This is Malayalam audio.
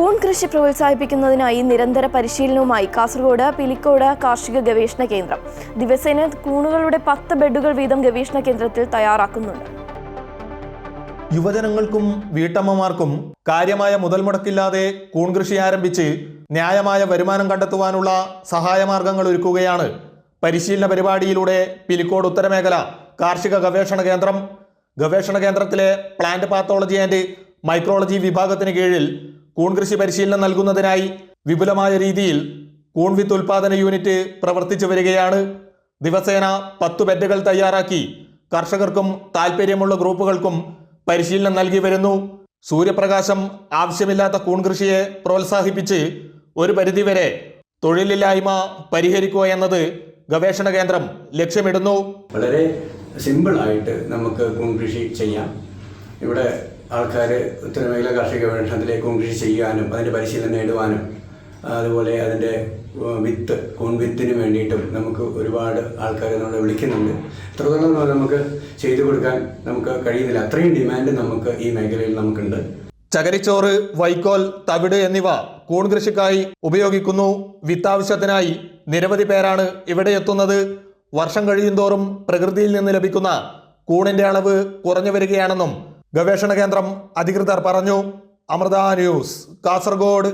കൂൺ കൃഷി പ്രോത്സാഹിപ്പിക്കുന്നതിനായി നിരന്തര പരിശീലനവുമായി കാസർഗോഡ് പിലിക്കോട് കാർഷിക ഗവേഷണ കേന്ദ്രം. ദിവസേന കൂണുകളുടെ പത്ത് ബെഡുകൾ വീതം ഗവേഷണ കേന്ദ്രത്തിൽ തയ്യാറാക്കുന്നുണ്ട്. യുവജനങ്ങൾക്കും വീട്ടമ്മമാർക്കും കാര്യമായ മുതൽ മുടക്കില്ലാതെ കൂൺ കൃഷി ആരംഭിച്ച് ന്യായമായ വരുമാനം കണ്ടെത്തുവാനുള്ള സഹായമാർഗങ്ങൾ ഒരുക്കുകയാണ് പരിശീലന പരിപാടിയിലൂടെ പിലിക്കോട് ഉത്തരമേഖല കാർഷിക ഗവേഷണ കേന്ദ്രം. ഗവേഷണ കേന്ദ്രത്തിലെ പ്ലാന്റ് പാത്തോളജി ആൻഡ് മൈക്രോളജി വിഭാഗത്തിന് കീഴിൽ കൂൺ കൃഷി പരിശീലനം നൽകുന്നതിനായി വിപുലമായ രീതിയിൽ കൂൺ വിത്ത് ഉൽപാദന യൂണിറ്റ് പ്രവർത്തിച്ചു വരികയാണ്. ദിവസേന പത്തു ബെഡുകൾ തയ്യാറാക്കി കർഷകർക്കും താൽപ്പര്യമുള്ള ഗ്രൂപ്പുകൾക്കും പരിശീലനം നൽകി വരുന്നു. സൂര്യപ്രകാശം ആവശ്യമില്ലാത്ത കൂൺ കൃഷിയെ പ്രോത്സാഹിപ്പിച്ച് ഒരു പരിധിവരെ തൊഴിലില്ലായ്മ പരിഹരിക്കുക എന്നത് ഗവേഷണ കേന്ദ്രം ലക്ഷ്യമിടുന്നു. വളരെ സിമ്പിളായിട്ട് നമുക്ക് കൂൺ കൃഷി ചെയ്യാം. ഇവിടെ ആൾക്കാർ ഉത്തരമേഖല കാർഷിക ഗവേഷണത്തിലെ കൃഷി ചെയ്യാനും അതിന്റെ പരിശീലനം നേടുവാനും അതുപോലെ അതിന്റെ വിത്ത് കൂൺ വിത്തിന് വേണ്ടിയിട്ടും നമുക്ക് ഒരുപാട് ആൾക്കാർ നമ്മളെ വിളിക്കുന്നുണ്ട്. എത്രത്തോളം നമുക്ക് ചെയ്തു കൊടുക്കാൻ നമുക്ക് കഴിയുന്നില്ല. അത്രയും ഡിമാൻഡ് നമുക്ക് ഈ മേഖലയിൽ നമുക്കുണ്ട്. ചകരിച്ചോറ് വൈക്കോൽ തവിട് എന്നിവ കൂൺ കൃഷിക്കായി ഉപയോഗിക്കുന്നു. വിത്താവശ്യത്തിനായി നിരവധി പേരാണ് ഇവിടെ എത്തുന്നത്. വർഷം കഴിയുന്തോറും പ്രകൃതിയിൽ നിന്ന് ലഭിക്കുന്ന കൂണിന്റെ അളവ് കുറഞ്ഞു വരികയാണെന്നും ഗവേഷണ കേന്ദ്രം അധികൃതർ പറഞ്ഞു. അമൃത ന്യൂസ് കാസർഗോഡ്.